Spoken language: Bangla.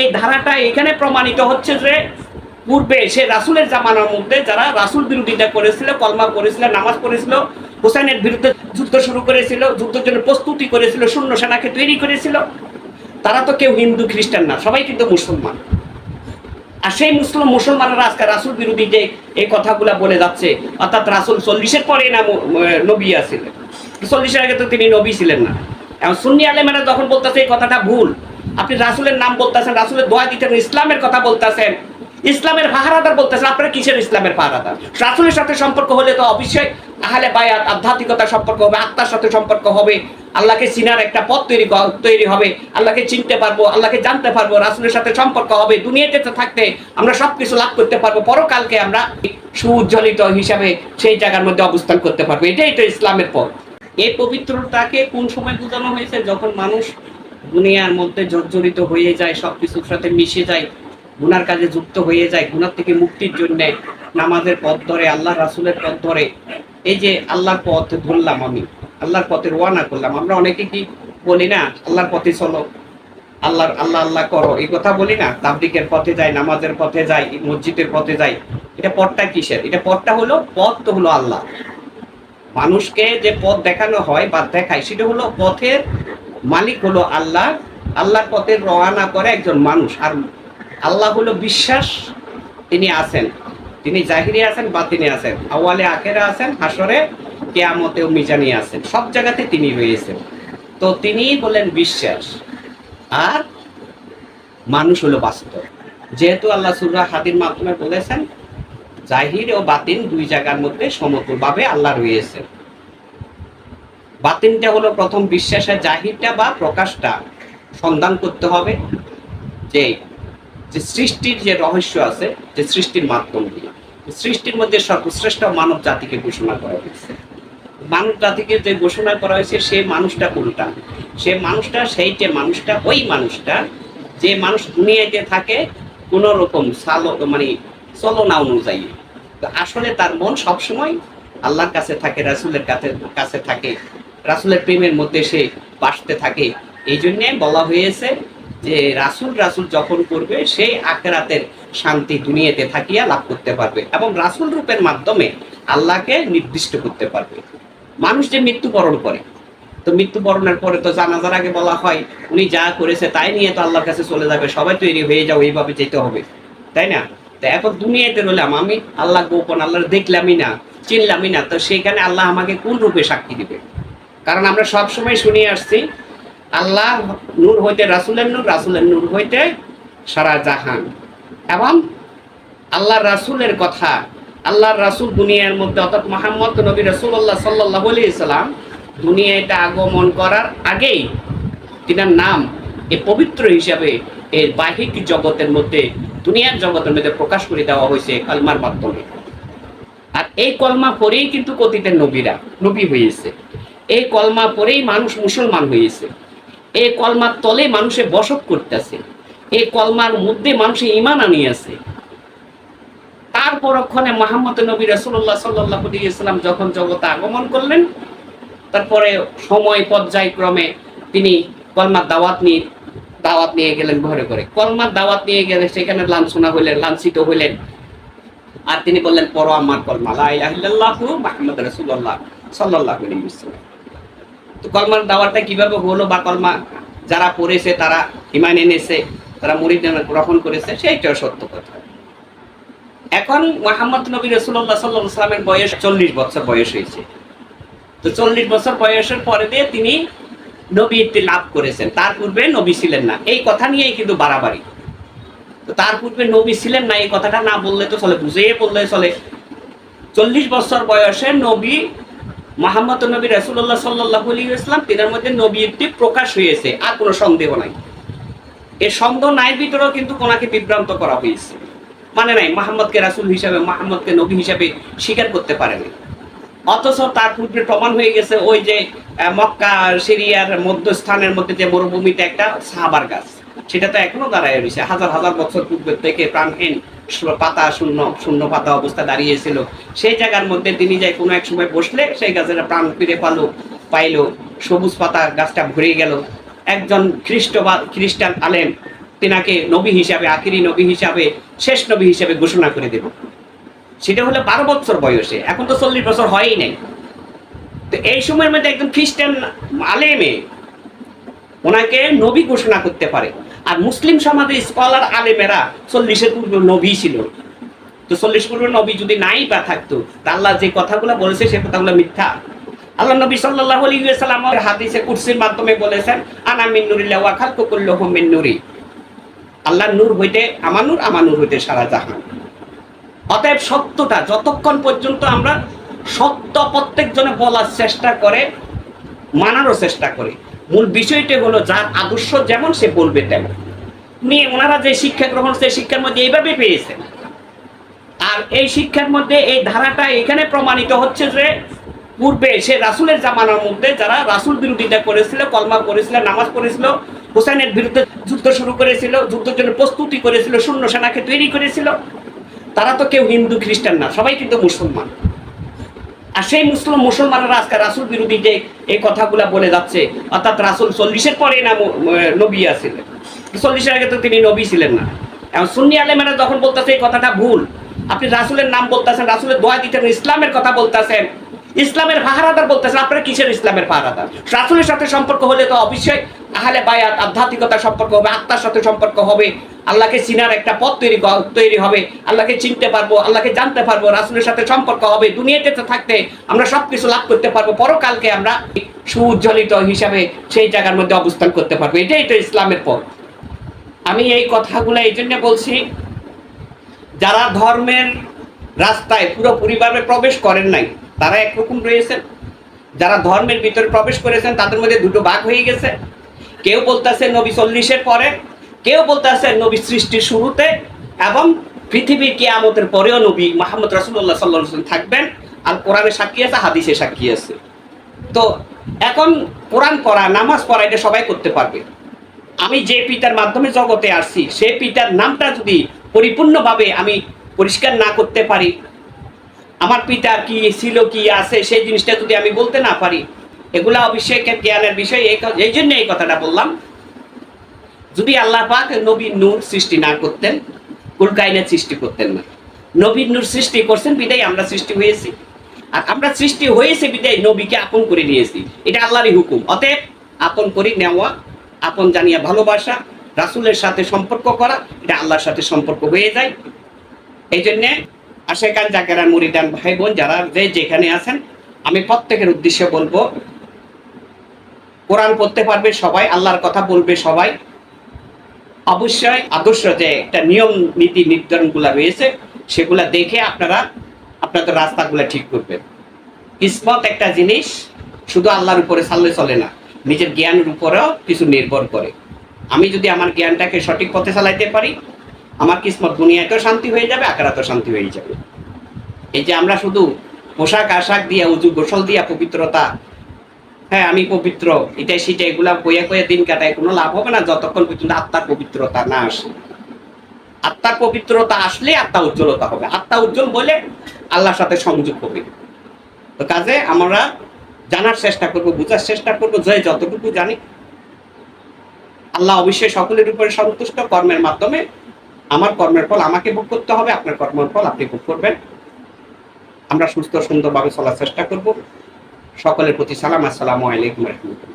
এই ধারাটা এখানে প্রমাণিত হচ্ছে যে পূর্বে সে রাসুলের জামানার মধ্যে যারা রাসুল বিরোধিতা করেছিল, কলমা করেছিল, নামাজ পড়েছিল, হুসাইনের বিরুদ্ধে যুদ্ধ শুরু করেছিল, যুদ্ধের জন্য প্রস্তুতি করেছিল শূন্য সেনাকে তৈরি করেছিল। তারা তো কেউ হিন্দু, খ্রিস্টান না, সবাই কিন্তু মুসলমান। আর সেই মুসলিম মুসলমানরা আজকে রাসুল বিরোধী যে এই কথাগুলা বলে যাচ্ছে। অর্থাৎ রাসুল চল্লিশের পরে না নবী আসছিলেন চল্লিশের আগে তো তিনি নবী ছিলেন না। এখন সুন্নি আলেমেরা যখন বলতেছে এই কথাটা ভুল আপনি রাসুলের নাম বলতেছেন, রাসুলের দোয়া দিতেন ইসলামের কথা বলতেছেন। ইসলামের পাহারাদার বলতেছেন, আপনারা কিসের ইসলামের পাহারাদার? রাসুলের সাথে সম্পর্ক হলে তো অবশ্যই আহলে বায়াত, আধ্যাত্মিকতার সম্পর্ক হবে, আত্মার সাথে সম্পর্ক হবে, আল্লাহকে চিনার একটা পথ তৈরি তৈরি হবে, আল্লাহকে চিনতে পারব, আল্লাহকে জানতে পারব, রাসুলের সাথে সম্পর্ক হবে, দুনিয়াতে তো থাকতে আমরা সবকিছু লাভ করতে পারব, পরকালকে আমরা সুউজ্জ্বলিত হিসাবে সেই জায়গার মধ্যে অবস্থান করতে পারব। এটাই তো ইসলামের পথ। এই পবিত্রতাকে কোন সময় বোঝানো হয়েছে? যখন মানুষ দুনিয়ার মধ্যে জর্জরিত হয়ে যায় সব কিছুর সাথে মিশে যায়, গুনার কাজে যুক্ত হয়ে যায়, গুনার থেকে মুক্তির জন্যে নামাজের পথ ধরে আল্লাহ রাসুলের পথ ধরে। এই যে আল্লাহর পথ ধরলাম আমি, আল্লাহর পথে রোয়ানা করলাম। আমরা অনেকে কি বলি না, আল্লাহর পথে চলো আল্লাহর আল্লাহ আল্লাহ করো। এই কথা বলি না তাবলিকের পথে যাই, নামাজের পথে যাই, মসজিদের পথে যাই। এটা পথটা কিসের? এটা পথটা হলো, পথ তো হলো আল্লাহ। মানুষকে যে পথ দেখানো হয় বা দেখায়, সেটা হলো পথের মালিক হলো আল্লাহ। আল্লাহর পথে রওনা করে একজন মানুষ। আর আল্লাহ হলো বিশ্বাস, তিনি আছেন। তিনি জাহিরে আছেন বা তিনি আছেন। আওয়ালে আখেরা আছেন হাসরে কেয়ামতেও মিজানি আছেন। সব জায়গাতে তিনি রয়েছেন। তো তিনি বলেন বিশ্বাস। আর মানুষ হলো বাস্তব। যেহেতু আল্লাহ সুরা হাদির মাধ্যমে বলেছেন, জাহির ও বাতিন দুই জায়গার মধ্যে সমতুলভাবে আল্লাহ রয়েছে বাতিনটা হলো প্রথম বিশ্বাসের জাহিরটা বা প্রকাশটা। সন্ধান করতে হবে যে যে সৃষ্টির যে রহস্য আছে, যে সৃষ্টির মাধ্যম দিয়ে সৃষ্টির মধ্যে সর্বশ্রেষ্ঠ মানব জাতিকে ঘোষণা করা হয়েছে। মানব জাতিকে যে ঘোষণা করা হয়েছে, সে মানুষটা কোনটা? সে মানুষটা, সেইটা মানুষটা, ওই মানুষটা, যে মানুষ দুনিয়াতে থাকে কোন রকম সালো মানে চলনা অনুযায়ী। আসলে তার মন সবসময় আল্লাহর কাছে থাকে, রাসুলের কাছে কাছে থাকে। রাসুলের প্রেমের মধ্যে সে বাসতে থাকে। এই জন্যে বলা হয়েছে যে রাসুল রাসুল যখন করবে সেই আখেরাতের শান্তি দুনিয়াতে থাকিয়া লাভ করতে পারবে এবং রাসুল রূপের মাধ্যমে আল্লাহকে নির্দিষ্ট করতে পারবে। মানুষ যে মৃত্যুবরণ করে, তো মৃত্যুবরণের পরে তো জানাজার আগে বলা হয়, উনি যা করেছে তাই নিয়ে তো আল্লাহর কাছে চলে যাবে, সবাই তৈরি হয়ে যাও, এইভাবে যেতে হবে। তাই না? তো এখন দুনিয়াতে রইলাম আমি, আল্লাহ গোপন আল্লাহ দেখলামই না, চিনলামই না, তো সেখানে আল্লাহ আমাকে কোন রূপে সাক্ষী দিবে? কারণ আমরা সব সময় শুনে আসছি, আল্লাহ নূর হইতে রাসুলের নূর রাসুলের নূর হইতে সারা জাহান। এবং আল্লাহ রাসুলের কথা, আল্লাহর রাসুল দুনিয়ার মধ্যে, অর্থাৎ মোহাম্মদ নবী রাসুল্লাহ সাল্লাহ সাল্লাম দুনিয়াটা আগমন করার আগেই তিনার নাম এ পবিত্র হিসাবে এর বাহিক জগতের মধ্যে, দুনিয়ার জগতের মধ্যে প্রকাশ করে দেওয়া হয়েছে কলমার মাধ্যমে। আর এই কলমা পরেই কিন্তু কতিতের নবীরা, নবী হয়েছে এই কলমা পরেই মানুষ মুসলমান হয়েছে। এই কলমার তলে মানুষে বসত করতেছে। এই কলমার মধ্যে মানুষে ইমান আনিয়েছে। তার পরক্ষণে মোহাম্মদ নবী রসুল্লাহ সাল্লাহ ইসলাম যখন জগতে আগমন করলেন, তারপরে সময় পর্যায়ক্রমে তিনি কলমার দাওয়াত নিয়ে দাওয়াত নিয়ে গেলেন ঘরে ঘরে। কলমার দাওয়াত নিয়ে গেলে সেখানে লাঞ্ছনা হইলেন, লাঞ্ছিত হইলেন। আর তিনি বললেন পর আমার কলমা, লা ইলাহা ইল্লাল্লাহু মুহাম্মাদ রাসূলুল্লাহ সাল্লাল্লাহু আলাইহি ওয়াসাল্লাম। তো কলমার দাওয়াতটা কীভাবে হলো বা কলমা যারা পড়েছে, তারা ইমান এনেছে, তারা মুরিদ গ্রহণ করেছে, সেইটাও সত্য কথা। এখন মোহাম্মদ নবী রসুল্লাহ সাল্লাহ সাল্লামের বয়স চল্লিশ বছর বয়স হয়েছে। তো চল্লিশ বছর বয়সের পরে দিয়ে তিনি নবীত্ব লাভ করেছেন। তার পূর্বে নবী ছিলেন না। এই কথা নিয়েই কিন্তু বাড়াবাড়ি। তো তার পূর্বে নবী ছিলেন না, এই কথাটা না বললে তো চলে, বুঝেই বললে চলে। চল্লিশ বছর বয়সে নবী মোহাম্মদ নবী রসুল্লাহ সাল্লাহ ইসলাম তিনার মধ্যে নবীত্ব প্রকাশ হয়েছে, আর কোনো সন্দেহ নাই। এর সন্দেহ নাই, ভিতরেও কিন্তু ওনাকে বিভ্রান্ত করা হয়েছে। মানে নাই, মোহাম্মদকে রাসুল হিসাবে, মোহাম্মদকে নবী হিসাবে স্বীকার করতে পারেনি। অথচ তার পূর্বে প্রমাণ হয়ে গেছে, ওই যে মক্কা, সিরিয়ার মধ্যস্থানের মধ্যে যে মরুভূমিতে একটা সাহাবার গাছ, সেটা তো এখনও দাঁড়ায় রয়েছে, হাজার হাজার বছর পূর্বে থেকে প্রাণহীন। পাতা, শূন্য শূন্য পাতা অবস্থা দাঁড়িয়েছিল। সেই জায়গার মধ্যে তিনি যাই কোনো এক সময় বসলে, সেই গাছের প্রাণ ফিরে পালো, পাইলো। সবুজ পাতা গাছটা ভরে গেল। একজন খ্রিস্ট বা খ্রিস্টান আলেম তিনাকে নবী হিসাবে, আখিরি নবী হিসাবে, শেষ নবী হিসাবে ঘোষণা করে দেব। সেটা হলো বারো বছর বয়সে। এখন তো চল্লিশ বছর হয়ই নাই। তো এই সময়ের মধ্যে একজন খ্রিস্টান আলেমে ওনাকে নবী ঘোষণা করতে পারে। মুসলিম সমাজে স্কলার আলেমেরা চল্লিশের পূর্বে নবী ছিল। তো চল্লিশ পূর্বে নবী যদি নাই বা থাকতো, তা আল্লাহ যে কথাগুলো বলেছে, সে কথাগুলো মিথ্যা। আল্লাহ নবী সাল্লাল্লাহু আলাইহি ওয়াসাল্লাম হাদিসে, কুরসির মাধ্যমে বলেছেন, আনা মিন নুরিল্লাহ ওয়া খালকু কুল্লুহুম মিন নূর হইতে, আমার নূর আমার নূর হইতে সারা জাহান। অতএব সত্যটা, যতক্ষণ পর্যন্ত আমরা সত্য প্রত্যেকজনে বলার চেষ্টা করে, মানারও চেষ্টা করে। মূল বিষয়টা হলো যার আদর্শ যেমন সে বলবে তেমন। উনি ওনারা যে শিক্ষা গ্রহণ সেই শিক্ষার মধ্যে এইভাবে পেয়েছেন। আর এই শিক্ষার মধ্যে এই ধারাটা এখানে প্রমাণিত হচ্ছে যে পূর্বে সে রাসুলের জামানার মধ্যে যারা রাসুল বিরোধিতা করেছিল, কলমা করেছিল, নামাজ পড়েছিল হোসেনের বিরুদ্ধে যুদ্ধ শুরু করেছিল, যুদ্ধের জন্য প্রস্তুতি করেছিল শূন্য সেনাকে তৈরি করেছিল, তারা তো কেউ হিন্দু, খ্রিস্টান না, সবাই কিন্তু মুসলমান। আর সেই মুসলিম মুসলমানরা আজকে রাসুল বিরোধী যে এই কথাগুলা বলে যাচ্ছে, অর্থাৎ রাসুল চল্লিশের পরে না নবী আসছিলেন চল্লিশের আগে তো তিনি নবী ছিলেন না। এখন সুন্নি আলেমেরা যখন বলতেছে এই কথাটা ভুল, আপনি রাসুলের নাম বলতেছেন, রাসুলের দোয়া দিতেন ইসলামের কথা বলতেছেন ইসলামের পাহারাদার বলতেছেন, আপনারা কিসের ইসলামের পাহারাদার? রাসুলের সাথে সম্পর্ক হলে তো অবশ্যই আহলে বায়াত, আধ্যাত্মিকতার সম্পর্ক হবে, আত্মার সাথে সম্পর্ক হবে, আল্লাহকে চিনার একটা পথ তৈরি তৈরি হবে, আল্লাহকে চিনতে পারব, আল্লাহকে জানতে পারব, রাসুলের সাথে সম্পর্ক হবে, দুনিয়াতে থাকতে আমরা সবকিছু লাভ করতে পারব, পরকালকে আমরা সুজ্জ্বলিত হিসাবে সেই জায়গার মধ্যে অবস্থান করতে পারব, এটাই তো ইসলামের পথ। আমি এই কথাগুলো এই জন্য বলছি, যারা ধর্মের রাস্তায় পুরো পরিবারে প্রবেশ করেন নাই তারা একরকম রয়েছেন যারা ধর্মের ভিতরে প্রবেশ করেছেন, তাদের মধ্যে দুটো ভাগ হয়ে গেছে। কেউ বলতেছে নবী চল্লিশের পরে, কেউ বলতেছে নবী সৃষ্টির শুরুতে, এবং পৃথিবীর কিয়ামতের পরেও নবী মাহমুদ রাসুল্লাহ সাল্লাহ থাকবেন, আর কোরআনে সাক্ষী আছে হাদিসে সাক্ষী আছে। তো এখন কোরআন পড়া, নামাজ পড়া, এটা সবাই করতে পারবে। আমি যে পিতার মাধ্যমে জগতে আসছি, সে পিতার নামটা যদি পরিপূর্ণভাবে আমি পরিষ্কার না করতে পারি আমার পিতা কি ছিল, কি আছে, সেই জিনিসটা যদি আমি বলতে না পারি, এগুলা অভিষেকের জ্ঞানের বিষয়, এই জন্য এই কথাটা বললাম। যদি আল্লাহ পাক নবীর নূর সৃষ্টি না করতেন কুলকাইনের সৃষ্টি করতেন না। নবীর নূর সৃষ্টি করছেন, বিদায় আমরা সৃষ্টি হয়েছি। আর আমরা সৃষ্টি হয়েছে, বিদায় নবীকে আপন করে নিয়েছি। এটা আল্লাহরই হুকুম। অতএব আপন করে নেওয়া, আপন জানিয়া ভালোবাসা, রাসূলের সাথে সম্পর্ক করা, এটা আল্লাহর সাথে সম্পর্ক হয়ে যায়। এই জন্যে আশেকান জাকেরান মুরিদান ভাই বোন যারা যে যেখানে আছেন, আমি প্রত্যেকের উদ্দেশ্যে বলব, কোরআন পড়তে পারবে সবাই, আল্লাহর কথা বলবে সবাই। অবশ্যই আদর্শ যে একটা নিয়ম, নীতি, নির্ধারণগুলো রয়েছে, সেগুলা দেখে আপনারা আপনাদের রাস্তাগুলো ঠিক করবেন। কিসমত একটা জিনিস, শুধু আল্লাহর উপরে চাললে চলে না, নিজের জ্ঞানের উপরেও কিছু নির্ভর করে। আমি যদি আমার জ্ঞানটাকে সঠিক পথে চালাইতে পারি আমার কিসমত দুনিয়াতেও শান্তি হয়ে যাবে আকারাতেও শান্তি হয়ে যাবে। এই যে আমরা শুধু পোশাক আশাক দিয়ে, উজু গোসল দিয়া পবিত্রতা হ্যাঁ আমি পবিত্র এটাই সেটা এগুলা বইয়া কয়ে দিন কাটায় কোনো লাভ হবে না, যতক্ষণ পর্যন্ত আত্মার পবিত্রতা না আসে। আত্মার পবিত্রতা আসলে আত্মা উজ্জ্বলতা হবে। আত্মা উজ্জ্বল বলে আল্লাহর সাথে সংযোগ হবে। তো কাজে আমরা জানার চেষ্টা করব, বোঝার চেষ্টা করব, যে যতটুকু জানি, আল্লাহ অবশ্যই সকলের উপরে সন্তুষ্ট কর্মের মাধ্যমে আমার কর্মের ফল আমাকে ভোগ করতে হবে, আপনার কর্মের ফল আপনি ভোগ করবেন। আমরা সুস্থ সুন্দরভাবে চলার চেষ্টা করব। সকলের প্রতি সালাম, আসসালামু আলাইকুম রহমতুল্লাহ।